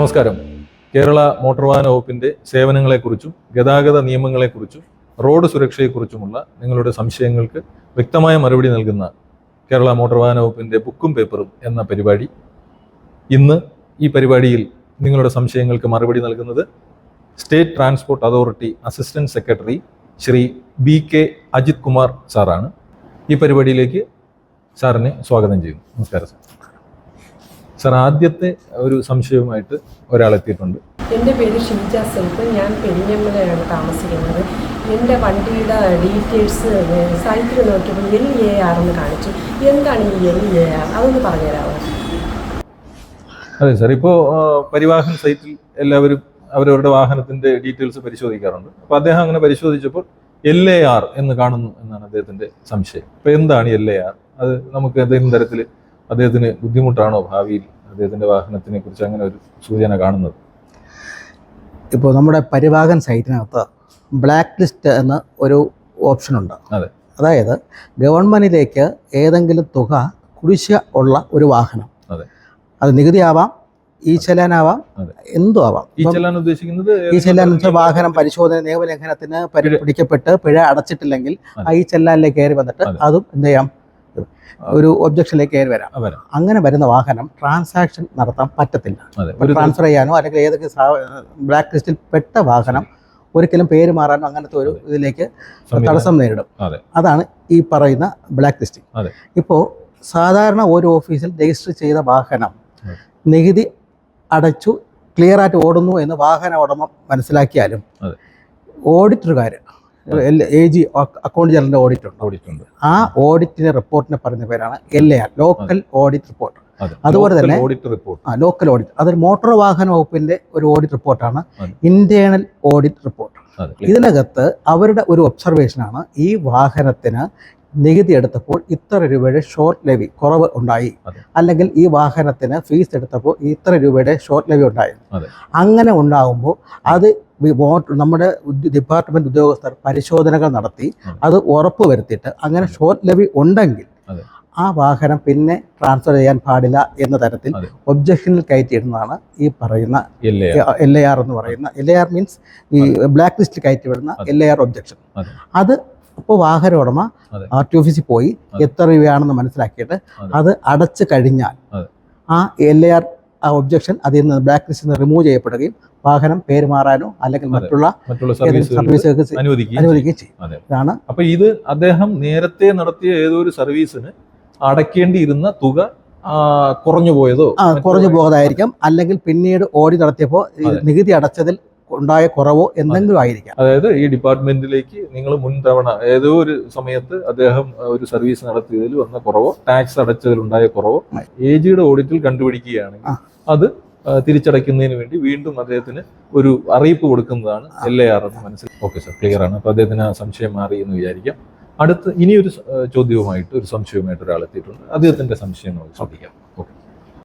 നമസ്കാരം. കേരള മോട്ടോർ വാഹന വകുപ്പിന്റെ സേവനങ്ങളെക്കുറിച്ചും ഗതാഗത നിയമങ്ങളെക്കുറിച്ചും റോഡ് സുരക്ഷയെക്കുറിച്ചുമുള്ള നിങ്ങളുടെ സംശയങ്ങൾക്ക് വ്യക്തമായ മറുപടി നൽകുന്ന കേരള മോട്ടോർ വാഹന വകുപ്പിന്റെ ബുക്കും പേപ്പറും എന്ന പരിപാടി. ഇന്ന് ഈ പരിപാടിയിൽ നിങ്ങളുടെ സംശയങ്ങൾക്ക് മറുപടി നൽകുന്നത് state transport authority assistant secretary Shri B K Ajith Kumar സാറാണ്. ഈ പരിപാടിയിലേക്ക് സാറിനെ സ്വാഗതം ചെയ്യുന്നു. നമസ്കാരം സാർ. സാർ ആദ്യത്തെ ഒരു സംശയവുമായിട്ട് ഒരാൾ എത്തിയിട്ടുണ്ട്. എന്റെ പേര് ഷീജ സെൽഫ് ഞാൻ പെരിഞ്ഞമ്മലയാണ് താമസിക്കുന്നത്. എന്റെ വണ്ടിയുടെ ഡീറ്റെയിൽസ് സൈറ്റിൽ നോക്കിയപ്പോൾ എൽ എ ആർ എന്ന് കാണിച്ചു. എന്താണ് ഈ എൽ എ ആർ അതൊന്ന് പറഞ്ഞുതരാമോ? അതെ സാർ ഇപ്പോൾ പരിവാഹൻ സൈറ്റിൽ എല്ലാവരും അവരവരുടെ വാഹനത്തിന്റെ ഡീറ്റെയിൽസ് പരിശോധിക്കാറുണ്ട്. അപ്പോൾ അദ്ദേഹം അങ്ങനെ പരിശോധിച്ചപ്പോൾ എൽ എ ആർ എന്ന് കാണുന്നു എന്നാണ് അദ്ദേഹത്തിന്റെ സംശയം. അപ്പോൾ എന്താണ് എൽ എ ആർ അത് നമുക്ക് എന്തെങ്കിലും തരത്തിൽ അദ്ദേഹത്തിന് ബുദ്ധിമുട്ടാണോ ഭാവിയിൽ? അദ്ദേഹത്തിന്റെ വാഹനത്തിനെ കുറിച്ച് അങ്ങനെ ഒരു സൂചന കാണുന്നത്? ഇപ്പോൾ നമ്മുടെ പരിവാഹൻ സൈറ്റിനകത്ത് ബ്ലാക്ക് ലിസ്റ്റ് എന്ന ഒരു ഓപ്ഷനുണ്ട് അതെ. അതായത് ഗവൺമെന്റിലേക്ക് ഏതെങ്കിലും തുക കുടിശ്ശിക ഉള്ള ഒരു വാഹനം. അതെ. അത് നികുതി ആവാം ഈ ചെല്ലാനാവാം എന്തോ ആവാം ഈ ഉദ്ദേശിക്കുന്നത് ഈ ചെല്ലാൻ വാഹനം പരിശോധന നിയമലംഘനത്തിന് പിടിക്കപ്പെട്ട് പിഴ അടച്ചിട്ടില്ലെങ്കിൽ ആ ഈ ചെല്ലാനിലേക്ക് കയറി വന്നിട്ട് അതും എന്ത് ചെയ്യാം? ഒരു ഒബ്ജക്ഷനിലേക്ക് കയറി വരാം. അങ്ങനെ വരുന്ന വാഹനം ട്രാൻസാക്ഷൻ നടത്താൻ പറ്റത്തില്ല ട്രാൻസ്ഫർ ചെയ്യാനോ അല്ലെങ്കിൽ ഏതൊക്കെ ബ്ലാക്ക് ലിസ്റ്റിൽ പെട്ട വാഹനം ഒരിക്കലും പേര് മാറാനോ അങ്ങനത്തെ ഒരു ഇതിലേക്ക്. തടസ്സം നേരിടും അതാണ് ഈ പറയുന്ന ബ്ലാക്ക് ലിസ്റ്റിംഗ്. ഇപ്പോൾ സാധാരണ ഒരു ഓഫീസിൽ രജിസ്റ്റർ ചെയ്ത വാഹനം. നികുതി അടച്ചു ക്ലിയർ ആയിട്ട് ഓടുന്നു എന്ന് വാഹന ഉടമ മനസ്സിലാക്കിയാലും അതെ. എ ജി അക്കൗണ്ട് ജനറലിന്റെ ഓഡിറ്റ് ഉണ്ട്. ഓഡിറ്റ് ഉണ്ട് ആ ഓഡിറ്റിന്റെ റിപ്പോർട്ടിനെ പറയുന്ന പേരാണ് L A R local audit report. അതുപോലെ തന്നെ ഓഡിറ്റ് റിപ്പോർട്ട്. ആ ലോക്കൽ ഓഡിറ്റ്. അതൊരു മോട്ടോർ വാഹന വകുപ്പിന്റെ ഒരു ഓഡിറ്റ് റിപ്പോർട്ടാണ്. Internal audit report. ഇതിനകത്ത് അവരുടെ ഒരു ഒബ്സർവേഷനാണ് ഈ വാഹനത്തിന് നികുതി എടുത്തപ്പോൾ ഇത്ര രൂപയുടെ ഷോർട്ട് ലെവി കുറവ് ഉണ്ടായി. അല്ലെങ്കിൽ ഈ വാഹനത്തിന് ഫീസ് എടുത്തപ്പോൾ ഇത്ര രൂപയുടെ ഷോർട്ട് ലെവി ഉണ്ടായി. അങ്ങനെ ഉണ്ടാകുമ്പോൾ അത് നമ്മുടെ ഡിപ്പാർട്ട്മെന്റ് ഉദ്യോഗസ്ഥർ പരിശോധനകൾ നടത്തി അത് ഉറപ്പ് വരുത്തിയിട്ട് അങ്ങനെ ഷോർട്ട് ലെവി ഉണ്ടെങ്കിൽ ആ വാഹനം പിന്നെ ട്രാൻസ്ഫർ ചെയ്യാൻ പാടില്ല എന്ന തരത്തിൽ. ഒബ്ജക്ഷനിൽ കയറ്റിയിടുന്നതാണ് ഈ പറയുന്ന എൽ എ ആർ. എന്ന് പറയുന്ന. എൽ എ ആർ മീൻസ് ഈ ബ്ലാക്ക് ലിസ്റ്റിൽ കയറ്റിവിടുന്ന. എൽ എ ആർ ഒബ്ജക്ഷൻ അതെ. അത് ഇപ്പോൾ വാഹന ഉടമ ആർ ടി ഓഫീസിൽ പോയി എത്ര രൂപയാണെന്ന് മനസ്സിലാക്കിയിട്ട് അത്. അടച്ചു കഴിഞ്ഞാൽ ആ എൽ എ ആർ ആ ഒബ്ജക്ഷൻ അതിൽ നിന്ന് ബ്ലാക്ക് ലിസ്റ്റിൽ നിന്ന് റിമൂവ് ചെയ്യപ്പെടുകയും വാഹനം പേരുമാറാനോ അല്ലെങ്കിൽ മറ്റുള്ള മറ്റുള്ള സർവീസുകൾ സർവീസുകൾക്ക് അനുവദിക്കുകയും ചെയ്യും. ഇതാണ് അപ്പൊ ഇത് അദ്ദേഹം നേരത്തെ നടത്തിയ ഏതൊരു സർവീസിന് അടയ്ക്കേണ്ടിയിരുന്ന തുക കുറഞ്ഞു പോയതോ? കുറഞ്ഞു പോകതായിരിക്കും. അല്ലെങ്കിൽ പിന്നീട് ഓടി നടത്തിയപ്പോൾ നികുതി അടച്ചതിൽ ഉണ്ടായ കുറവോ എന്തെങ്കിലും ആയിരിക്കാം. അതായത് ഈ ഡിപ്പാർട്ട്മെന്റിലേക്ക് നിങ്ങൾ മുൻ തവണ ഏതോ ഒരു സമയത്ത് അദ്ദേഹം ഒരു സർവീസ് നടത്തിയതിൽ വന്ന കുറവോ ടാക്സ് അടച്ചതിൽ ഉണ്ടായ കുറവോ എ ജിയുടെ ഓഡിറ്റിൽ കണ്ടുപിടിക്കുകയാണ് അത് തിരിച്ചടയ്ക്കുന്നതിന് വേണ്ടി വീണ്ടും അദ്ദേഹത്തിന് ഒരു അറിയിപ്പ് കൊടുക്കുന്നതാണ് എൽ എ ആർ എന്ന് മനസ്സിൽ ഓക്കെ സാർ ക്ലിയർ ആണ്. അപ്പൊ അദ്ദേഹത്തിന് ആ സംശയം മാറി എന്ന് വിചാരിക്കാം. അടുത്ത് ഇനിയൊരു ചോദ്യവുമായിട്ട് ഒരു സംശയവുമായിട്ട് ഒരാൾ എത്തിയിട്ടുണ്ട്. അദ്ദേഹത്തിന്റെ സംശയം നമുക്ക് ശ്രദ്ധിക്കാം.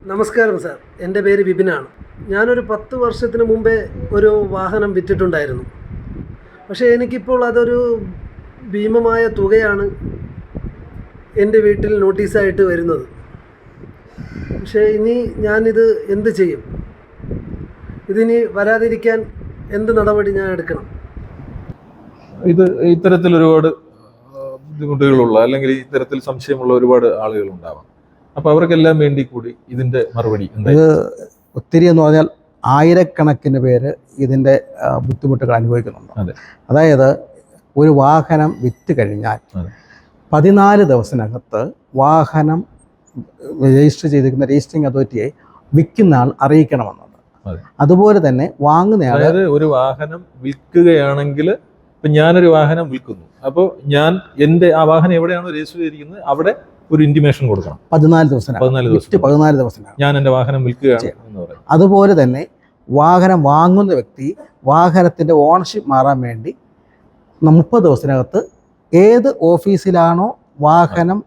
നമസ്കാരം സാർ. എന്റെ പേര് വിപിനാണ്. ഞാനൊരു പത്ത് വർഷത്തിന് മുമ്പേ ഒരു വാഹനം വിറ്റിട്ടുണ്ടായിരുന്നു. പക്ഷേ എനിക്കിപ്പോൾ അതൊരു ഭീമമായ തുകയാണ് എന്റെ വീട്ടിൽ നോട്ടീസായിട്ട് വരുന്നത്. പക്ഷേ ഇനി ഞാനിത് എന്ത് ചെയ്യും? ഇതിനി വരാതിരിക്കാൻ എന്ത് നടപടി ഞാൻ എടുക്കണം? ഇത് ഇത്തരത്തിൽ ഒരുപാട് ബുദ്ധിമുട്ടുകളുള്ള അല്ലെങ്കിൽ ഇത്തരത്തിൽ സംശയമുള്ള ഒരുപാട് ആളുകൾ ഉണ്ടാവാം അപ്പൊ അവർക്കെല്ലാം വേണ്ടി കൂടി ഇതിന്റെ മറുപടി ഇത് ഒത്തിരി എന്ന് പറഞ്ഞാൽ ആയിരക്കണക്കിന് പേര് ഇതിന്റെ ബുദ്ധിമുട്ടുകൾ അനുഭവിക്കുന്നുണ്ട് അതെ. അതായത് ഒരു വാഹനം വിറ്റ് കഴിഞ്ഞാൽ. പതിനാല് ദിവസത്തിനകത്ത് വാഹനം രജിസ്റ്റർ ചെയ്തിരിക്കുന്ന രജിസ്റ്ററിംഗ് അതോറിറ്റിയെ വിൽക്കുന്ന ആൾ അറിയിക്കണമെന്നുണ്ട് അതെ. അതുപോലെ തന്നെ വാങ്ങുന്നയാൾ അതായത് ഒരു വാഹനം വിൽക്കുകയാണെങ്കിൽ ഇപ്പൊ ഞാനൊരു വാഹനം വിൽക്കുന്നു അപ്പോൾ ഞാൻ എന്റെ ആ വാഹനം എവിടെയാണോ രജിസ്റ്റർ ചെയ്തിരിക്കുന്നത് അവിടെ ഒരു ഇന്റിമേഷൻ കൊടുക്കണം. പതിനാല് ദിവസം പതിനാല് ദിവസം പതിനാല് ദിവസം ഞാൻ എന്റെ വാഹനം വിൽക്കുകയാണ് എന്ന് പറയും. അതുപോലെ തന്നെ വാഹനം വാങ്ങുന്ന വ്യക്തി വാഹനത്തിന്റെ ഓണർഷിപ്പ് മാറാൻ വേണ്ടി മുപ്പത് ദിവസത്തിനകത്ത് ഏത് ഓഫീസിലാണോ വാഹനം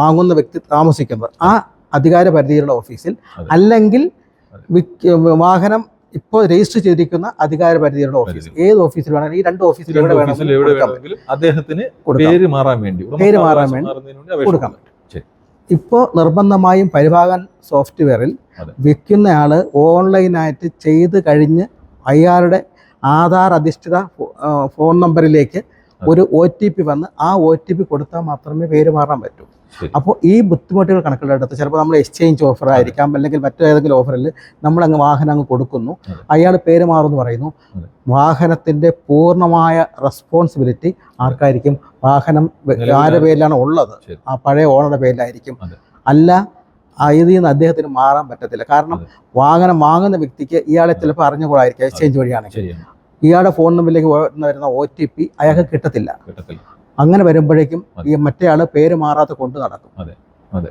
വാങ്ങുന്ന വ്യക്തി താമസിക്കുന്നത് ആ അധികാര പരിധിയിലുള്ള ഓഫീസിൽ അല്ലെങ്കിൽ വാഹനം ഇപ്പോൾ രജിസ്റ്റർ ചെയ്തിരിക്കുന്ന അധികാര പരിധിയുടെ ഓഫീസ് ഏത് ഓഫീസിൽ വേണമെങ്കിൽ ഈ രണ്ട് ഓഫീസിൽ വേണമെങ്കിലും. വേണമെങ്കിലും അദ്ദേഹത്തിന് പേര് മാറാൻ വേണ്ടി പേര് മാറാൻ വേണ്ടി കൊടുക്കാൻ. കൊടുക്കാം. ഇപ്പോൾ നിർബന്ധമായും പരിഭാഗൻ സോഫ്റ്റ്വെയറിൽ. വിൽക്കുന്നയാൾ ഓൺലൈനായിട്ട് ചെയ്ത് കഴിഞ്ഞ് അയാളുടെ ആധാർ അധിഷ്ഠിത ഫോൺ നമ്പറിലേക്ക് ഒരു ഒ ടി പി വന്ന് ആ ഒ ടി പി കൊടുത്താൽ മാത്രമേ പേര് മാറാൻ പറ്റൂ അപ്പോൾ ഈ ബുദ്ധിമുട്ടുകൾ കണക്കിലെടുത്ത് ചിലപ്പോൾ നമ്മൾ എക്സ്ചേഞ്ച് ഓഫർ ആയിരിക്കാം അല്ലെങ്കിൽ മറ്റേതെങ്കിലും ഓഫറിൽ നമ്മൾ അങ്ങ് വാഹനം അങ്ങ് കൊടുക്കുന്നു. അയാൾ പേര് മാറുമെന്ന് പറയുന്നു. വാഹനത്തിന്റെ വാഹനത്തിന്റെ പൂർണമായ റെസ്പോൺസിബിലിറ്റി ആർക്കായിരിക്കും? വാഹനം ആരുടെ പേരിലാണ് ഉള്ളത്? ആ പഴയ ഓണറുടെ പേരിലായിരിക്കും. അല്ല ഇതിൽ നിന്ന് അദ്ദേഹത്തിന് മാറാൻ പറ്റത്തില്ല. കാരണം വാഹനം വാങ്ങുന്ന വ്യക്തിക്ക് ഇയാളെ ചിലപ്പോൾ അറിഞ്ഞുകൂടായിരിക്കും എക്സ്ചേഞ്ച് വഴിയാണെങ്കിൽ. ഇയാളുടെ ഫോൺ നമ്പറിലേക്ക് വരുന്ന ഒ ടി പി അയാൾക്ക് കിട്ടത്തില്ല. അങ്ങനെ വരുമ്പോഴേക്കും. ഈ മറ്റേ ആൾ പേര് മാറാതെ കൊണ്ട് നടക്കും.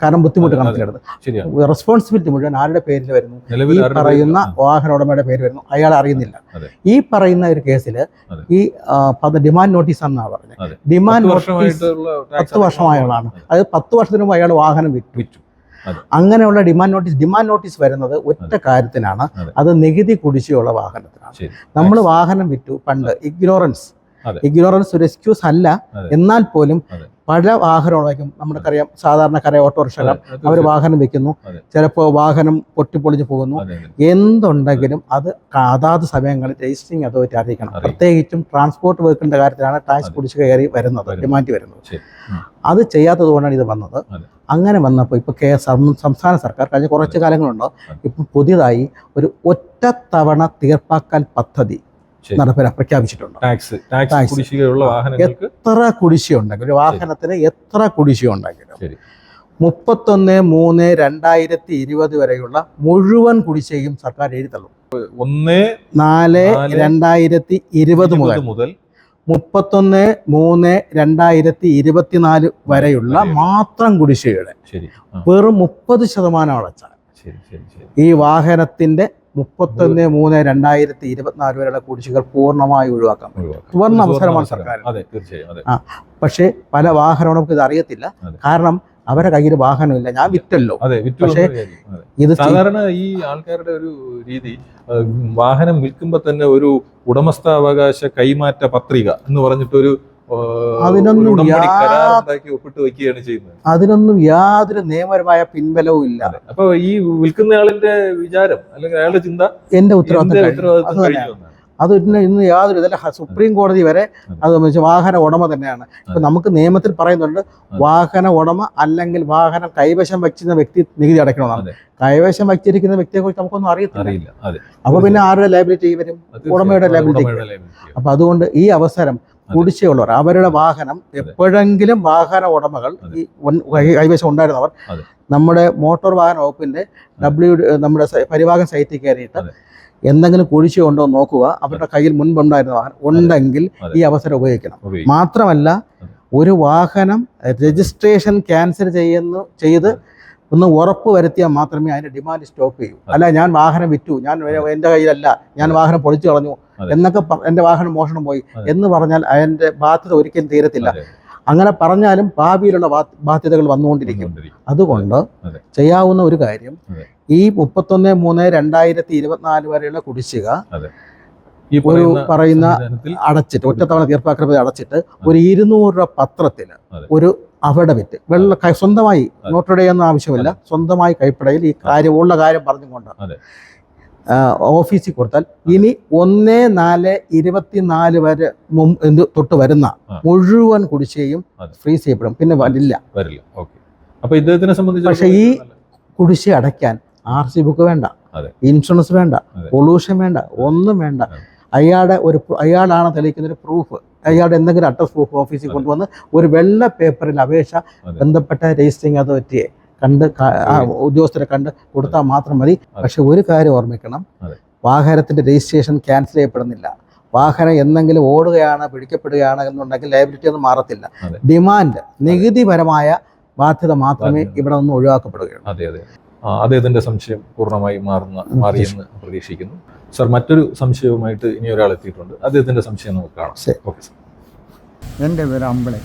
കാരണം ബുദ്ധിമുട്ട്. കണക്കിലെടുത്ത്. റെസ്പോൺസിബിലിറ്റി മുഴുവൻ ആരുടെ പേരിൽ വരുന്നു? ഈ പറയുന്ന വാഹന ഉടമയുടെ പേര് വരുന്നു. അയാൾ അറിയുന്നില്ല. ഈ പറയുന്ന ഒരു കേസിൽ ഈ ഡിമാൻഡ് നോട്ടീസ് എന്നാ പറഞ്ഞത്. ഡിമാൻഡ് നോട്ടീസ് പത്ത് വർഷമായുള്ളതാണ്. അതായത് അത് പത്ത് വർഷത്തിന് മുമ്പ് അയാൾ വാഹനം വിറ്റു. അങ്ങനെയുള്ള ഡിമാൻഡ് നോട്ടീസ് ഡിമാൻഡ് നോട്ടീസ് വരുന്നത് ഒറ്റ കാര്യത്തിനാണ് അത്. നികുതി കുടിശ്ശിയുള്ള വാഹനത്തിനാണ്. നമ്മൾ വാഹനം വിറ്റു പണ്ട്. ഇഗ്നോറൻസ്. ഇഗ്നോറൻസ് ഒരു എക്സ്ക്യൂസ് അല്ല. എന്നാൽ പോലും പല വാഹനങ്ങളായിരിക്കും നമുക്കറിയാം സാധാരണക്കാരായ ഓട്ടോറിക്ഷകൾ. അവർ വാഹനം വെക്കുന്നു. ചിലപ്പോൾ വാഹനം പൊട്ടിപ്പൊളിഞ്ഞ് പോകുന്നു. എന്തുണ്ടെങ്കിലും അത് അതാത് സമയങ്ങളിൽ രജിസ്ട്രിങ് അതോറിറ്റി അറിയിക്കണം. പ്രത്യേകിച്ചും ട്രാൻസ്പോർട്ട് വർക്കിന്റെ കാര്യത്തിലാണ് ടാക്സ്. കുടിശ്ശിക കയറി വരുന്നത്. ഡിമാൻഡ് വരുന്നത്. അത് ചെയ്യാത്തത് കൊണ്ടാണ് ഇത് വന്നത്. അങ്ങനെ വന്നപ്പോൾ ഇപ്പോൾ കെ സംസ്ഥാന സർക്കാർ കഴിഞ്ഞ കുറച്ച് കാലങ്ങളുണ്ട്. ഇപ്പം പുതിയതായി ഒരു ഒറ്റത്തവണ തീർപ്പാക്കൽ പദ്ധതി നടപ്പില പ്രഖ്യാപിച്ചിട്ടുണ്ട്? Tax tax tax. കുടിശ്ശികയുള്ള വാഹനങ്ങൾക്ക് എത്ര കുടിശ്ശിയുണ്ടെങ്കിലും ഒരു വാഹനത്തിന് എത്ര കുടിശ്ശിക ഉണ്ടെങ്കിലും മുപ്പത്തൊന്ന് മൂന്ന് രണ്ടായിരത്തി ഇരുപത് വരെയുള്ള മുഴുവൻ കുടിശ്ശികയും സർക്കാർ എഴുതി തള്ളും. ഒന്ന് നാല് രണ്ടായിരത്തി ഇരുപത് മുതൽ മുതൽ മുപ്പത്തൊന്ന് മൂന്ന് രണ്ടായിരത്തി ഇരുപത്തിനാല് വരെയുള്ള. മാത്രം കുടിശ്ശികയുടെ വെറും മുപ്പത് ശതമാനം അടച്ചാൽ ശരി ശരി ശരി. ഈ വാഹനത്തിന്റെ മുപ്പത്തൊന്ന് മൂന്ന് രണ്ടായിരത്തി ഇരുപത്തിനാല് വരെയുള്ള കുടിശ്ശികൾ പൂർണമായി ഒഴിവാക്കാം. സുവർണ അവസരമാണ് സർക്കാർ അതെ പക്ഷേ പല വാഹനങ്ങളും നമുക്ക് ഇത് അറിയത്തില്ല കാരണം അവരുടെ കയ്യിൽ വാഹനമില്ല. ഞാൻ വിറ്റല്ലോ. പക്ഷേ. ഇത് സാധാരണ ഈ ആൾക്കാരുടെ ഒരു രീതി വാഹനം വിൽക്കുമ്പോ തന്നെ ഒരു ഉടമസ്ഥാവകാശ കൈമാറ്റ പത്രിക എന്ന് പറഞ്ഞിട്ടൊരു ആ, അതിനൊന്നും ഒപ്പിട്ട് വെക്കുകയാണ് ചെയ്യുന്നത്. അതിനൊന്നും യാതൊരു നിയമപരമായ പിൻബലവും ഇല്ല. അപ്പൊ ഈ വിൽക്കുന്നയാളിന്റെ വിചാരം അല്ലെങ്കിൽ അയാളുടെ ചിന്ത എന്റെ ഉത്തരവാദിത്തം അത് ഇന്ന് ഇന്ന് യാതൊരു ഇതല്ല സുപ്രീം കോടതി വരെ അത്. വാഹന ഉടമ തന്നെയാണ്. ഇപ്പൊ നമുക്ക് നിയമത്തിൽ പറയുന്നുണ്ട് വാഹന ഉടമ അല്ലെങ്കിൽ വാഹനം കൈവശം വെച്ചിരുന്ന വ്യക്തി നികുതി അടയ്ക്കണമെന്നാണ്. കൈവശം വെച്ചിരിക്കുന്ന വ്യക്തിയെ കുറിച്ച് നമുക്കൊന്നും അറിയത്തില്ല. അറിയില്ല. അതെ. അപ്പൊ പിന്നെ ആരുടെ ലൈബിലിറ്റി വരും? ഉടമയുടെ ലൈബിലിറ്റി അപ്പൊ അതുകൊണ്ട് ഈ അവസരം കുടിശ്ശിയുള്ളവർ അവരുടെ വാഹനം എപ്പോഴെങ്കിലും വാഹന ഉടമകൾ ഈ കൈവശം ഉണ്ടായിരുന്നവർ. നമ്മുടെ മോട്ടോർ വാഹന വകുപ്പിന്റെ ഡബ്ല്യു നമ്മുടെ പരിവാഹൻ സൈറ്റിൽ കയറിയിട്ട് എന്തെങ്കിലും കുഴിച്ചു ഉണ്ടോ നോക്കുക. അവരുടെ കയ്യിൽ മുൻപുണ്ടായിരുന്ന വാഹനം ഉണ്ടെങ്കിൽ ഈ അവസരം ഉപയോഗിക്കണം. ഉപയോഗിക്കും. മാത്രമല്ല ഒരു വാഹനം രജിസ്ട്രേഷൻ ക്യാൻസൽ ചെയ്യുന്നു ചെയ്ത് ഒന്ന് ഉറപ്പ് വരുത്തിയാൽ മാത്രമേ അതിന്റെ ഡിമാൻഡ് സ്റ്റോപ്പ് ചെയ്യൂ. അല്ല ഞാൻ വാഹനം വിറ്റു. ഞാൻ എന്റെ കയ്യിലല്ല. ഞാൻ വാഹനം പൊളിച്ചു കളഞ്ഞു. എന്നൊക്കെ എന്റെ എന്റെ വാഹനം മോഷണം പോയി എന്ന് പറഞ്ഞാൽ അതിന്റെ ബാധ്യത ഒരിക്കലും തീരത്തില്ല. അങ്ങനെ പറഞ്ഞാലും ഭാവിയിലുള്ള ബാധ്യതകൾ വന്നുകൊണ്ടിരിക്കും. അതുകൊണ്ട് ചെയ്യാവുന്ന ഒരു കാര്യം ഈ മുപ്പത്തൊന്ന് മൂന്ന് രണ്ടായിരത്തി ഇരുപത്തിനാല് വരെയുള്ള കുടിശ്ശിക ഈ ഒരു പറയുന്ന അടച്ചിട്ട് ഒറ്റത്തവണ തീർപ്പാക്കൽ അടച്ചിട്ട് ഒരു ഇരുന്നൂറ് രൂപ പത്രത്തിൽ. ഒരു അഫിഡവിറ്റ് വെള്ള സ്വന്തമായി. നോട്ടടയൊന്നും ആവശ്യമില്ല സ്വന്തമായി കൈപ്പടയിൽ ഈ കാര്യം ഉള്ള കാര്യം പറഞ്ഞുകൊണ്ട് ഓഫീസിൽ കൊടുത്താൽ ഇനി ഒന്ന് നാല് ഇരുപത്തിനാല് വരെ മുമ്പ് എന്ത് തൊട്ട് വരുന്ന മുഴുവൻ കുടിശ്ശികയും അതെ. ഫ്രീസ് ചെയ്യപ്പെടും. പിന്നെ വരില്ല. വരില്ല. അപ്പൊ ഇദ്ദേഹത്തിനെ സംബന്ധിച്ച് പക്ഷേ ഈ കുടിശ്ശിക അടയ്ക്കാൻ ആർ സി ബുക്ക് വേണ്ട. ഇൻഷുറൻസ് വേണ്ട. പൊല്യൂഷൻ വേണ്ട. ഒന്നും വേണ്ട. അയാളുടെ ഒരു അയാളാണ് തെളിയിക്കുന്ന ഒരു പ്രൂഫ് അയാളുടെ എന്തെങ്കിലും അഡ്രസ് പ്രൂഫ് ഓഫീസിൽ കൊണ്ടുവന്ന് ഒരു വെള്ള പേപ്പറിൽ അപേക്ഷ. ബന്ധപ്പെട്ട രജിസ്ട്രിങ് അതോറിറ്റിയെ കണ്ട് ഉദ്യോഗസ്ഥരെ കണ്ട് കൊടുത്താൽ മാത്രം മതി. പക്ഷെ ഒരു കാര്യം ഓർമ്മിക്കണം. വാഹനത്തിന്റെ രജിസ്ട്രേഷൻ ക്യാൻസൽ ചെയ്യപ്പെടുന്നില്ല. വാഹനം എന്തെങ്കിലും ഓടുകയാണ് പിടിക്കപ്പെടുകയാണ് എന്നുണ്ടെങ്കിൽ ലയബിലിറ്റി ഒന്നും മാറത്തില്ല. ഡിമാൻഡ് നികുതിപരമായ ബാധ്യത മാത്രമേ. ഇവിടെ നിന്ന് ഒഴിവാക്കപ്പെടുകയുള്ളൂ. അതെ അതെ. അദ്ദേഹത്തിന്റെ സംശയം പൂർണമായി മാറുന്ന മാറിയെന്ന് പ്രതീക്ഷിക്കുന്നു. സർ മറ്റൊരു സംശയവുമായിട്ട് ഇനി ഒരാൾ എത്തിയിട്ടുണ്ട്. അദ്ദേഹത്തിന്റെ സംശയം നമുക്ക് കാണാം. എന്റെ ഓക്കെ സർ. എന്റെ പേര് അമ്പളെ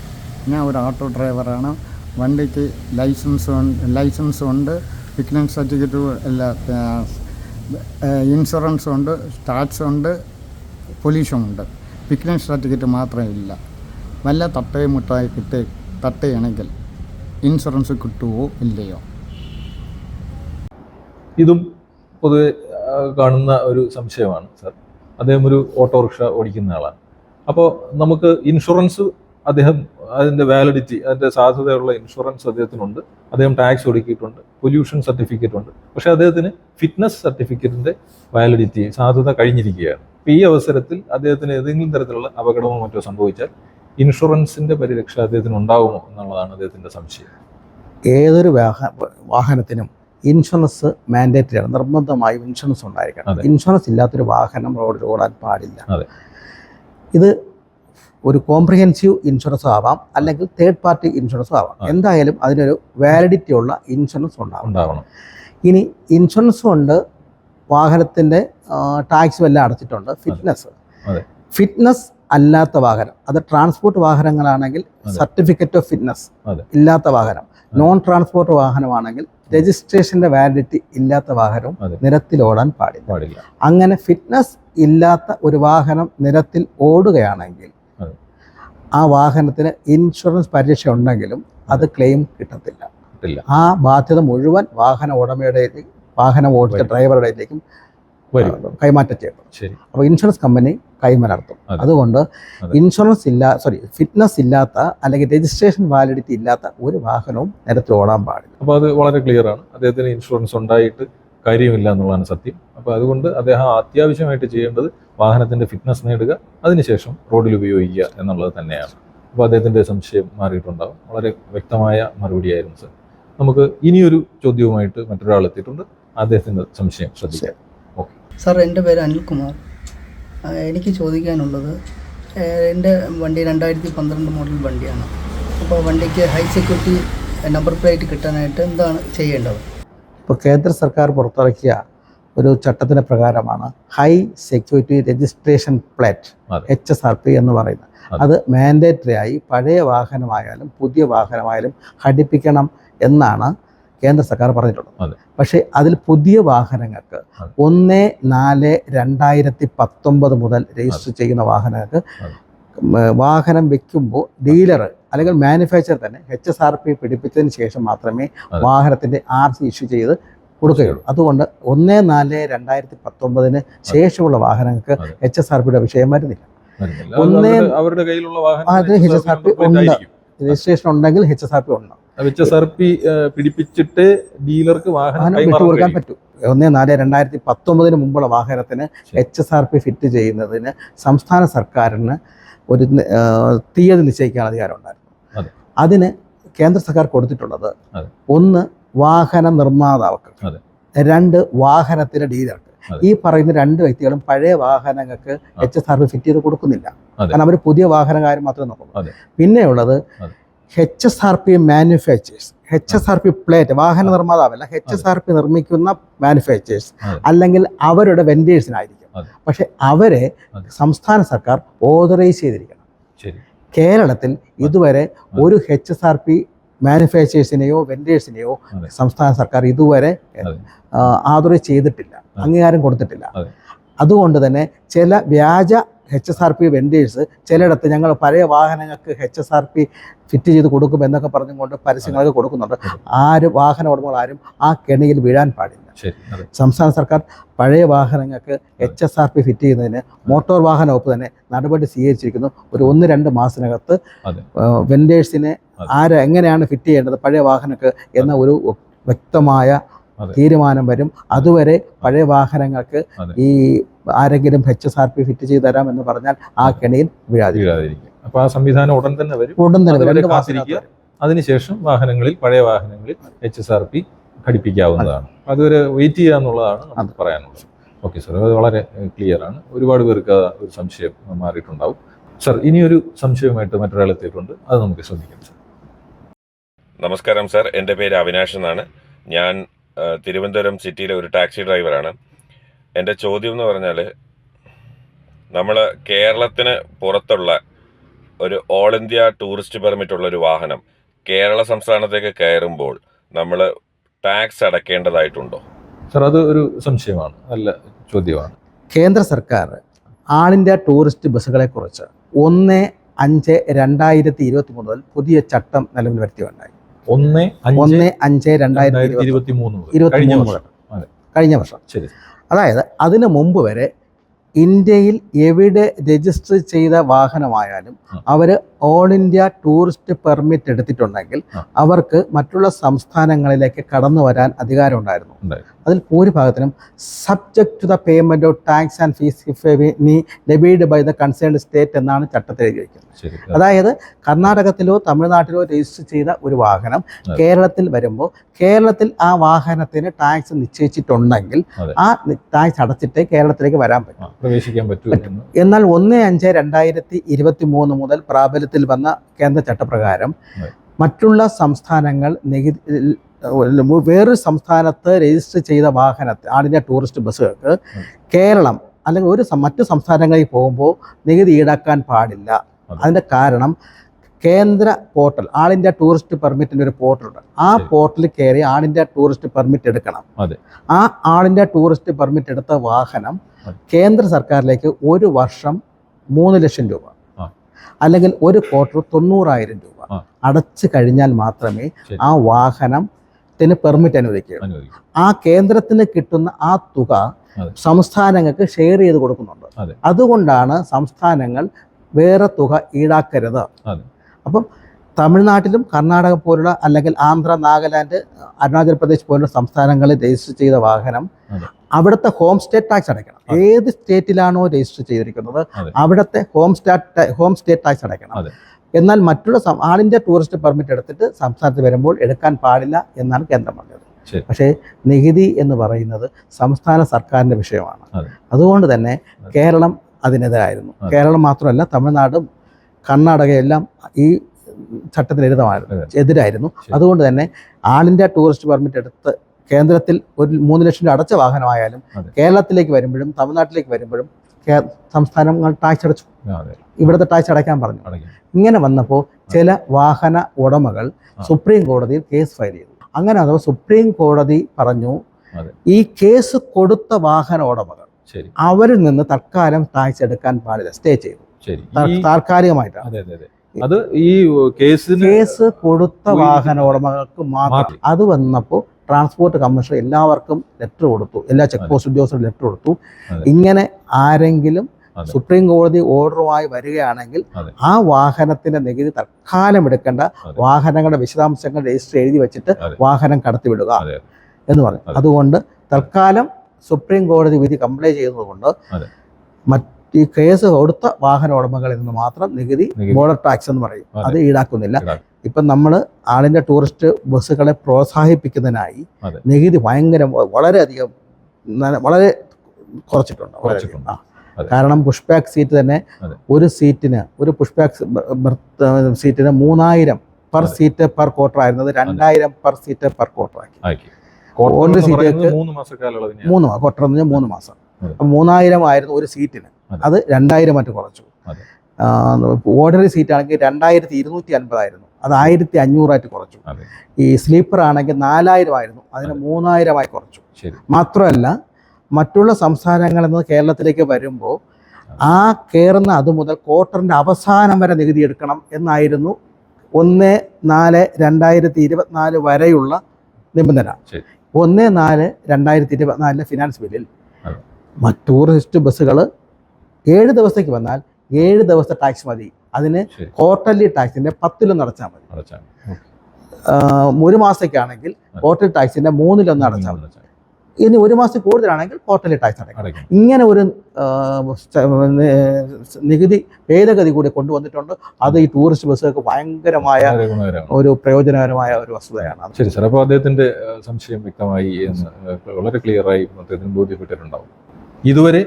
ഞാൻ ഒരു ഓട്ടോ ഡ്രൈവറാണ്. വണ്ടിക്ക് ലൈസൻസ് ലൈസൻസ് ഉണ്ട് ഫിറ്റ്നസ് സർട്ടിഫിക്കറ്റ് അല്ല ഇൻഷുറൻസ് ഉണ്ട് സ്റ്റാറ്റ്സ് ഉണ്ട് പൊല്യൂഷൻ ഉണ്ട്. ഫിറ്റ്നസ് സർട്ടിഫിക്കറ്റ് മാത്രമേ ഇല്ല. വല്ല തട്ടയും മുട്ടായി കിട്ടി തട്ടയാണെങ്കിൽ ഇൻഷുറൻസ് കിട്ടുമോ ഇല്ലയോ? ഇതും പൊതുവെ കാണുന്ന ഒരു സംശയമാണ് സാർ. അദ്ദേഹം ഒരു ഓട്ടോറിക്ഷ ഓടിക്കുന്ന ആളാണ്. അപ്പോൾ നമുക്ക് ഇൻഷുറൻസ് അദ്ദേഹം അതിന്റെ വാലിഡിറ്റി അതിന്റെ സാധ്യതയുള്ള ഇൻഷുറൻസ് അദ്ദേഹത്തിനുണ്ട്. അദ്ദേഹം ടാക്സ് ഒടുക്കിയിട്ടുണ്ട് പൊല്യൂഷൻ സർട്ടിഫിക്കറ്റ് ഉണ്ട്. പക്ഷെ അദ്ദേഹത്തിന് ഫിറ്റ്നസ് സർട്ടിഫിക്കറ്റിന്റെ വാലിഡിറ്റി സാധ്യത കഴിഞ്ഞിരിക്കുകയാണ്. അപ്പോൾ ഈ അവസരത്തിൽ അദ്ദേഹത്തിന് ഏതെങ്കിലും തരത്തിലുള്ള അപകടമോ മറ്റോ സംഭവിച്ചാൽ ഇൻഷുറൻസിന്റെ പരിരക്ഷ അദ്ദേഹത്തിന് ഉണ്ടാകുമോ എന്നുള്ളതാണ് അദ്ദേഹത്തിന്റെ സംശയം. ഏതൊരു വാഹ വാഹനത്തിനും ഇൻഷുറൻസ് മാൻഡേറ്ററി ആണ്. നിർബന്ധമായും ഇൻഷുറൻസ് ഉണ്ടായിരിക്കണം. ഇൻഷുറൻസ് ഇല്ലാത്തൊരു വാഹനം റോഡിൽ ഓടാൻ പാടില്ല. ഇത് ഒരു കോംപ്രിഹെൻസീവ് ഇൻഷുറൻസ് ആവാം അല്ലെങ്കിൽ തേർഡ് പാർട്ടി ഇൻഷുറൻസും ആവാം. എന്തായാലും അതിനൊരു വാലിഡിറ്റി ഉള്ള ഇൻഷുറൻസ് ഉണ്ടാവും ഉണ്ടാവണം. ഇനി ഇൻഷുറൻസ് കൊണ്ട് വാഹനത്തിന്റെ ടാക്സ് എല്ലാം അടച്ചിട്ടുണ്ട്. ഫിറ്റ്നസ്. ഫിറ്റ്നസ് അല്ലാത്ത വാഹനം. അത് ട്രാൻസ്പോർട്ട് വാഹനങ്ങളാണെങ്കിൽ സർട്ടിഫിക്കറ്റ് ഓഫ് ഫിറ്റ്നസ്. ഇല്ലാത്ത വാഹനം. നോൺ ട്രാൻസ്പോർട്ട് വാഹനമാണെങ്കിൽ രജിസ്ട്രേഷന്റെ വാലിഡിറ്റി ഇല്ലാത്ത വാഹനവും നിരത്തിൽ ഓടാൻ പാടില്ല. അങ്ങനെ ഫിറ്റ്നസ് ഇല്ലാത്ത ഒരു വാഹനം നിരത്തിൽ ഓടുകയാണെങ്കിൽ. ആ വാഹനത്തിന് ഇൻഷുറൻസ് പരിരക്ഷ ഉണ്ടെങ്കിലും അത് ക്ലെയിം കിട്ടത്തില്ല. കിട്ടില്ല ആ ബാധ്യത മുഴുവൻ വാഹന ഉടമയുടെ വാഹനം ഓടിച്ച. ഡ്രൈവറുടെയിലേക്കും കൈമാറ്റം ചെയ്യപ്പെടും. ശരി. അപ്പോൾ ഇൻഷുറൻസ് കമ്പനി കൈമലർത്തും. അതുകൊണ്ട് ഇൻഷുറൻസ് ഇല്ല സോറി ഫിറ്റ്നസ് ഇല്ലാത്ത അല്ലെങ്കിൽ രജിസ്ട്രേഷൻ വാലിഡിറ്റി ഇല്ലാത്ത ഒരു വാഹനവും നിരത്തിൽ ഓടാൻ പാടില്ല. അപ്പോൾ അത് വളരെ ക്ലിയർ ആണ്. അദ്ദേഹത്തിന് ഇൻഷുറൻസ് ഉണ്ടായിട്ട് കാര്യമില്ല എന്നുള്ളതാണ് സത്യം. അപ്പോൾ അതുകൊണ്ട് അദ്ദേഹം അത്യാവശ്യമായിട്ട് ചെയ്യേണ്ടത് വാഹനത്തിന്റെ ഫിറ്റ്നസ് നേടുക അതിനുശേഷം റോഡിൽ ഉപയോഗിക്കുക എന്നുള്ളത് തന്നെയാണ്. അപ്പോൾ അദ്ദേഹത്തിന്റെ സംശയം മാറിയിട്ടുണ്ടാവും. വളരെ വ്യക്തമായ മറുപടിയായിരുന്നു സർ. നമുക്ക് ഇനിയൊരു ചോദ്യവുമായിട്ട് മറ്റൊരാൾ എത്തിയിട്ടുണ്ട്. അദ്ദേഹത്തിന്റെ സംശയം ശ്രദ്ധിക്കാം. സാർ എന്റെ പേര് അനിൽകുമാർ. എനിക്ക് ചോദിക്കാനുള്ളത് എന്റെ വണ്ടി രണ്ടായിരത്തി പന്ത്രണ്ട് മോഡൽ വണ്ടിയാണ്. അപ്പോൾ വണ്ടിക്ക് ഹൈ സെക്യൂരിറ്റി നമ്പർ പ്ലേറ്റ് കിട്ടാനായിട്ട് എന്താണ് ചെയ്യേണ്ടത്? ഇപ്പോൾ കേന്ദ്ര സർക്കാർ പുറത്തിറക്കിയ ഒരു ചട്ടത്തിന്റെ പ്രകാരമാണ്. High security registration plate. H S R P എന്ന് പറയുന്നത്. അത്. മാൻഡേറ്ററി ആയി പഴയ വാഹനമായാലും പുതിയ വാഹനമായാലും ഘടിപ്പിക്കണം എന്നാണ് കേന്ദ്ര സർക്കാർ പറഞ്ഞിട്ടുള്ളത്. പക്ഷേ അതിൽ പുതിയ വാഹനങ്ങൾക്ക്. ഒന്ന് നാല് രണ്ടായിരത്തി പത്തൊമ്പത് മുതൽ രജിസ്റ്റർ ചെയ്യുന്ന വാഹനങ്ങൾക്ക് വാഹനം വെക്കുമ്പോൾ ഡീലർ അല്ലെങ്കിൽ മാനുഫാക്ചർ തന്നെ എച്ച് എസ് ആർ പി പിടിപ്പിച്ചതിന് ശേഷം മാത്രമേ വാഹനത്തിന്റെ വാഹനത്തിന്റെ ആർ സി ഇഷ്യൂ ചെയ്ത് കൊടുക്കുകയുള്ളൂ. അതുകൊണ്ട് ഒന്ന് നാല് രണ്ടായിരത്തി പത്തൊമ്പതിന് ശേഷമുള്ള വാഹനങ്ങൾക്ക്. എച്ച് എസ് ആർ പിയുടെ വിഷയം വരുന്നില്ല. ഒന്ന് അവരുടെ- കയ്യിലുള്ള വാഹനം അതിന് HSRP ഉണ്ട്. രജിസ്ട്രേഷൻ ഉണ്ടെങ്കിൽ എച്ച് എസ് ആർ പി ഉണ്ട്. എച്ച് എസ് ആർ പി പിടിപ്പിച്ചിട്ട് ഡീലർക്ക് വാഹനം വാഹനം കൊടുക്കാൻ വിട്ടുകൊടുക്കാൻ പറ്റും. ഒന്ന് നാല് രണ്ടായിരത്തി പത്തൊമ്പതിന് മുമ്പുള്ള വാഹനത്തിന്. H S R P fit ചെയ്യുന്നതിന് സംസ്ഥാന സർക്കാരിന് ഒരു തീയതി നിശ്ചയിക്കാൻ അധികാരം ഉണ്ടായിരുന്നു അതിന് കേന്ദ്ര സർക്കാർ കൊടുത്തിട്ടുള്ളത് ഒന്ന് വാഹന നിർമ്മാതാവർക്ക്. രണ്ട് വാഹനത്തിന്റെ ഡീലർക്ക്. ഈ പറയുന്ന രണ്ട് വ്യക്തികളും പഴയ വാഹനങ്ങൾക്ക് എച്ച് എസ് ആർ ഫിറ്റ് ചെയ്ത് കൊടുക്കുന്നില്ല. കാരണം അവർ പുതിയ വാഹനകാര്യം മാത്രമേ നോക്കുള്ളൂ. പിന്നെയുള്ളത്. H S R P manufacturers. H S R P plate വാഹന നിർമ്മാതാവല്ല എച്ച് എസ് ആർ പി നിർമ്മിക്കുന്ന മാനുഫാക്ചേഴ്സ് അല്ലെങ്കിൽ അവരുടെ വെൻഡേഴ്സിനായിരിക്കും. പക്ഷെ അവരെ സംസ്ഥാന സർക്കാർ ഓതറൈസ് ചെയ്തിരിക്കണം. കേരളത്തിൽ ഇതുവരെ ഒരു എച്ച് എസ് ആർ പി മാനുഫാക്ചേഴ്സിനെയോ വെൻഡേഴ്സിനെയോ സംസ്ഥാന സർക്കാർ ഇതുവരെ ആതുര ചെയ്തിട്ടില്ല. അംഗീകാരം കൊടുത്തിട്ടില്ല. അതുകൊണ്ട് തന്നെ ചില വ്യാജ H S R P vendors ചിലയിടത്ത് ഞങ്ങൾ പഴയ വാഹനങ്ങൾക്ക് H S R P fit ചെയ്ത് കൊടുക്കും എന്നൊക്കെ പറഞ്ഞുകൊണ്ട് പരസ്യങ്ങളൊക്കെ കൊടുക്കുന്നുണ്ട്. ആരും വാഹന ഉടമകൾ ആരും ആ കെണിയിൽ വീഴാൻ പാടില്ല. സംസ്ഥാന സർക്കാർ പഴയ വാഹനങ്ങൾക്ക് H S R P fit ചെയ്യുന്നതിന് മോട്ടോർ വാഹന വകുപ്പ് തന്നെ നടപടി സ്വീകരിച്ചിരിക്കുന്നു. ഒരു ഒന്ന് രണ്ട് മാസത്തിനകത്ത്. വെൻഡേഴ്സിനെ. ആര് എങ്ങനെയാണ് ഫിറ്റ് ചെയ്യേണ്ടത് പഴയ വാഹനങ്ങൾക്ക് എന്ന ഒരു വ്യക്തമായ തീരുമാനം വരും. അതുവരെ പഴയ വാഹനങ്ങൾക്ക് ഈ ആരെങ്കിലും H S R P fit ചെയ്തു തരാം എന്ന് പറഞ്ഞാൽ ആ. കെണിയിൽ വീഴാതിരിക്കും. അപ്പൊ ആ സംവിധാനം ഉടൻ തന്നെ വരും. ഉടൻ തന്നെ അതിനുശേഷം വാഹനങ്ങളിൽ പഴയ വാഹനങ്ങളിൽ എച്ച് എസ് ആർ പി ഘടിപ്പിക്കാവുന്നതാണ് അതൊരു വെയിറ്റ് ചെയ്യുക എന്നുള്ളതാണ് നമുക്ക് പറയാനുള്ളത്. ഓക്കെ സാർ അത് വളരെ ക്ലിയർ ആണ്. ഒരുപാട് പേർക്ക് ഒരു സംശയം മാറിയിട്ടുണ്ടാവും. സാർ ഇനിയൊരു സംശയവുമായിട്ട് മറ്റൊരാൾ എത്തിയിട്ടുണ്ട്. അത് നമുക്ക് ശ്രദ്ധിക്കാം സാർ നമസ്കാരം സാർ എന്റെ പേര് അവിനാഷ് എന്നാണ്. ഞാൻ തിരുവനന്തപുരം സിറ്റിയിലെ ഒരു ടാക്സി ഡ്രൈവറാണ്. എന്റെ ചോദ്യം എന്ന് പറഞ്ഞാൽ നമ്മൾ കേരളത്തിന് പുറത്തുള്ള ഒരു ഓൾ ഇന്ത്യ ടൂറിസ്റ്റ് പെർമിറ്റ് ഉള്ള ഒരു വാഹനം കേരള സംസ്ഥാനത്തേക്ക് കയറുമ്പോൾ നമ്മൾ ടാക്സ് അടക്കേണ്ടതായിട്ടുണ്ടോ? സർ അത് ഒരു സംശയമാണ്. നല്ല ചോദ്യമാണ്. കേന്ദ്ര സർക്കാർ ആൾ ഇന്ത്യ ടൂറിസ്റ്റ് ബസ്സുകളെക്കുറിച്ച് ഒന്ന് അഞ്ച് രണ്ടായിരത്തി ഇരുപത്തി മൂന്ന് മുതൽ പുതിയ ചട്ടം നിലവിൽ വരുത്തിയുണ്ടായി ഒന്ന് ഒന്ന് അഞ്ച് രണ്ടായിരത്തി ഇരുപത്തി മൂന്ന് ഇരുപത്തി കഴിഞ്ഞ മൂന്ന് വർഷം. അതെ. കഴിഞ്ഞ വർഷം. ശരി. അതായത് അതിനു മുമ്പ് വരെ ഇന്ത്യയിൽ എവിടെ രജിസ്റ്റർ ചെയ്ത വാഹനമായാലും. അവർ ഓൾ ഇന്ത്യ ടൂറിസ്റ്റ് പെർമിറ്റ് എടുത്തിട്ടുണ്ടെങ്കിൽ അവർക്ക് മറ്റുള്ള സംസ്ഥാനങ്ങളിലേക്ക് കടന്നു വരാൻ അധികാരം ഉണ്ടായിരുന്നു. അതിൽ ഭൂരിഭാഗത്തിനും subject to the payment of tax and fees if any levied by the concerned state എന്നാണ് ചട്ടത്തിൽ എഴുതിയിരിക്കുന്നത് വയ്ക്കുന്നത് അതായത് കർണാടകത്തിലോ തമിഴ്നാട്ടിലോ രജിസ്റ്റർ ചെയ്ത ഒരു വാഹനം കേരളത്തിൽ വരുമ്പോൾ കേരളത്തിൽ ആ വാഹനത്തിന് ടാക്സ് നിശ്ചയിച്ചിട്ടുണ്ടെങ്കിൽ ആ ടാക്സ് അടച്ചിട്ടേ കേരളത്തിലേക്ക് വരാൻ പറ്റും. എന്നാൽ ഒന്ന് അഞ്ച് രണ്ടായിരത്തി ഇരുപത്തി മൂന്ന് മുതൽ പ്രാബല്യത്തിൽ വന്ന കേന്ദ്ര ചട്ടപ്രകാരം. മറ്റുള്ള സംസ്ഥാനങ്ങൾ നികുതി വേറൊരു സംസ്ഥാനത്ത് രജിസ്റ്റർ ചെയ്ത വാഹനത്തെ ആടിന്റെ ടൂറിസ്റ്റ് ബസ്സുകൾക്ക് കേരളം അല്ലെങ്കിൽ ഒരു മറ്റു സംസ്ഥാനങ്ങളിൽ പോകുമ്പോൾ നികുതി ഈടാക്കാൻ പാടില്ല അതെ. അതിന്റെ കാരണം കേന്ദ്ര പോർട്ടൽ ആൾ ഇന്ത്യ ടൂറിസ്റ്റ് പെർമിറ്റിന്റെ ഒരു പോർട്ടലുണ്ട് ആ പോർട്ടലിൽ കയറി ആൾ ഇന്ത്യ ടൂറിസ്റ്റ് പെർമിറ്റ് എടുക്കണം. ആ ആൾ ഇന്ത്യ ടൂറിസ്റ്റ് പെർമിറ്റ് എടുത്ത വാഹനം കേന്ദ്ര സർക്കാരിലേക്ക് ഒരു വർഷം മൂന്ന് ലക്ഷം രൂപ. അല്ലെങ്കിൽ ഒരു ക്വാർട്ടർ തൊണ്ണൂറായിരം രൂപ അടച്ചു കഴിഞ്ഞാൽ മാത്രമേ. ആ വാഹനത്തിന് പെർമിറ്റ് അനുവദിക്കുകയുള്ളൂ. ആ കേന്ദ്രത്തിന് കിട്ടുന്ന ആ തുക സംസ്ഥാനങ്ങൾക്ക് ഷെയർ ചെയ്ത് കൊടുക്കുന്നുണ്ട്. അതുകൊണ്ടാണ് സംസ്ഥാനങ്ങൾ വേറെ തുക ഈടാക്കരുത്. അപ്പം തമിഴ്നാട്ടിലും കർണാടക പോലുള്ള അല്ലെങ്കിൽ ആന്ധ്ര നാഗാലാൻഡ് അരുണാചൽ പ്രദേശ് പോലുള്ള സംസ്ഥാനങ്ങളിൽ രജിസ്റ്റർ ചെയ്ത വാഹനം. അവിടുത്തെ ഹോം സ്റ്റേ ടാക്സ് അടയ്ക്കണം. ഏത് സ്റ്റേറ്റിലാണോ രജിസ്റ്റർ ചെയ്തിരിക്കുന്നത്. അവിടുത്തെ home state home state tax അടയ്ക്കണം. എന്നാൽ മറ്റുള്ള ആളിന്റെ ആൾ ഇന്ത്യ ടൂറിസ്റ്റ് പെർമിറ്റ് എടുത്തിട്ട് സംസ്ഥാനത്ത് വരുമ്പോൾ എടുക്കാൻ പാടില്ല എന്നാണ് കേന്ദ്രം പറഞ്ഞത്. പക്ഷേ നികുതി എന്ന് പറയുന്നത് സംസ്ഥാന സർക്കാരിന്റെ വിഷയമാണ്. അതുകൊണ്ട് തന്നെ കേരളം അതിനെതിരായിരുന്നു. അതെ. കേരളം മാത്രമല്ല തമിഴ്നാടും കർണാടകയെല്ലാം ഈ ചട്ടത്തിനെതിരായിരുന്നു. എതിരായിരുന്നു. അതുകൊണ്ട് തന്നെ ആളിന്റെ ഇന്ത്യ ടൂറിസ്റ്റ് പെർമിറ്റ് എടുത്ത് കേന്ദ്രത്തിൽ ഒരു മൂന്ന് ലക്ഷം രൂപ അടച്ച വാഹനമായാലും. കേരളത്തിലേക്ക് വരുമ്പോഴും തമിഴ്നാട്ടിലേക്ക് വരുമ്പോഴും സംസ്ഥാനങ്ങൾ ടാക്സ് അടച്ചു. ഇവിടുത്തെ ടാക്സ് അടയ്ക്കാൻ പറഞ്ഞു. ഇങ്ങനെ വന്നപ്പോൾ ചില വാഹന ഉടമകൾ സുപ്രീം കോടതിയിൽ കേസ് ഫയൽ ചെയ്തു. അങ്ങനെ അഥവാ സുപ്രീം കോടതി പറഞ്ഞു. ഈ കേസ് കൊടുത്ത വാഹന ഉടമകൾ അവരിൽ നിന്ന് തൽക്കാലം ടാക്സ് എടുക്കാൻ പാടില്ല. സ്റ്റേ ചെയ്തു. താൽക്കാലികമായിട്ടാണ്. അതെ ഈ കേസ് കേസ് കൊടുത്ത വാഹന ഉടമകൾക്ക് മാത്രം. മാത്രം. അത് വന്നപ്പോൾ ട്രാൻസ്പോർട്ട് കമ്മീഷണർ എല്ലാവർക്കും ലെറ്റർ കൊടുത്തു. എല്ലാ ചെക്ക്. പോസ്റ്റ് ഉദ്യോഗസ്ഥരും ലെറ്റർ കൊടുത്തു. ഇങ്ങനെ ആരെങ്കിലും സുപ്രീം കോടതി ഓർഡറുമായി വരികയാണെങ്കിൽ ആ വാഹനത്തിന്റെ നികുതി തൽക്കാലം എടുക്കേണ്ട വാഹനങ്ങളുടെ വിശദാംശങ്ങൾ രജിസ്റ്റർ എഴുതി വെച്ചിട്ട് വാഹനം കടത്തിവിടുക എന്ന് പറഞ്ഞു. അതുകൊണ്ട് തൽക്കാലം സുപ്രീം കോടതി വിധി കംപ്ലൈ ചെയ്യുന്നതുകൊണ്ട്. മറ്റ് ഈ കേസ് കൊടുത്ത വാഹന ഉടമകളിൽ നിന്ന് മാത്രം നികുതി. ബോർഡർ ടാക്സ് എന്ന് പറയും. അത് ഈടാക്കുന്നില്ല. ഈടാക്കും. ഇപ്പം നമ്മൾ ആളിന്റെ ടൂറിസ്റ്റ് ബസ്സുകളെ പ്രോത്സാഹിപ്പിക്കുന്നതിനായി. നികുതി ഭയങ്കര വളരെയധികം വളരെ കുറച്ചിട്ടുണ്ട് കുറച്ചിട്ടുണ്ട്. ആ. കാരണം പുഷ് ബാക്ക് സീറ്റ് തന്നെ ഒരു സീറ്റിന് ഒരു പുഷ് ബാക്ക് സീറ്റിന് മൂന്നായിരം പെർ. സീറ്റ് പെർ ക്വാർട്ടർ ആയിരുന്നത് രണ്ടായിരം പെർ സീറ്റ് പെർ ക്വാർട്ടർ ആക്കി. ഒരു എന്ന് മൂന്ന് മാസക്കാലയളവിന് മൂന്ന് മാസം ക്വാർട്ടർ എന്ന് പറഞ്ഞാൽ മൂന്ന് മാസം. മൂന്നായിരം ആയിരുന്നു ഒരു സീറ്റിന് അത്. രണ്ടായിരം മറ്റു കുറച്ചു. ഓർഡിനറി സീറ്റ് ആണെങ്കിൽ രണ്ടായിരത്തി ഇരുന്നൂറ്റി അൻപതായിരുന്നു. അത് ആയിരത്തി അഞ്ഞൂറായിട്ട് കുറച്ചു ഈ സ്ലീപ്പർ ആണെങ്കിൽ നാലായിരം ആയിരുന്നു അതിന് മൂന്നായിരമായി കുറച്ചു. മാത്രമല്ല മറ്റുള്ള സംസ്ഥാനങ്ങളിൽ നിന്ന് കേരളത്തിലേക്ക് വരുമ്പോൾ ആ കയറുന്ന അത് മുതൽ ക്വാർട്ടറിന്റെ അവസാനം വരെ നികുതി എടുക്കണം എന്നായിരുന്നു ഒന്ന് നാല് രണ്ടായിരത്തി ഇരുപത്തിനാല് വരെയുള്ള നിബന്ധന. ഒന്ന് നാല് രണ്ടായിരത്തി ഇരുപത്തിനാലിലെ ഫിനാൻസ് ബില്ലിൽ. ടൂറിസ്റ്റ് ബസ്സുകൾ ഏഴ് ദിവസത്തേക്ക് വന്നാൽ ഏഴ് ദിവസത്തെ ടാക്സ് മതി. അതിന് ക്വാർട്ടർലി ടാക്സിന്റെ പത്തിലൊന്ന് അടച്ചാൽ മതി. ഒരു മാസത്തേക്കാണെങ്കിൽ ക്വാർട്ടർലി ടാക്സിന്റെ മൂന്നിലൊന്ന് അടച്ചാൽ മതി. ഇനി ഒരു മാസം കൂടുതലാണെങ്കിൽ ക്വാർട്ടർലി ടാക്സ് അടയ്ക്കണം. ഇങ്ങനെ ഒരു നികുതി ഭേദഗതി കൂടി കൊണ്ടുവന്നിട്ടുണ്ട്. അത് ഈ ടൂറിസ്റ്റ് ബസ്സുകൾക്ക് ഭയങ്കരമായ ഒരു പ്രയോജനകരമായ ഒരു വസ്തുതയാണ്. ശരി സാർ അപ്പോൾ അദ്ദേഹത്തിന്റെ സംശയം വ്യക്തമായി എന്ന് വളരെ ക്ലിയറായി അദ്ദേഹത്തിന് ബോധ്യപ്പെട്ടിട്ടുണ്ടാവും. ഇതുവരെ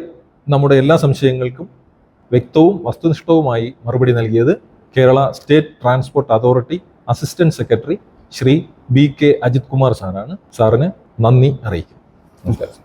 നമ്മുടെ എല്ലാ സംശയങ്ങൾക്കും വ്യക്തവും വസ്തുനിഷ്ഠവുമായി മറുപടി നൽകിയത് Kerala state transport authority assistant secretary Shri B K Ajith Kumar സാറാണ്. സാറിന് നന്ദി അറിയിക്കും നമസ്കാരം.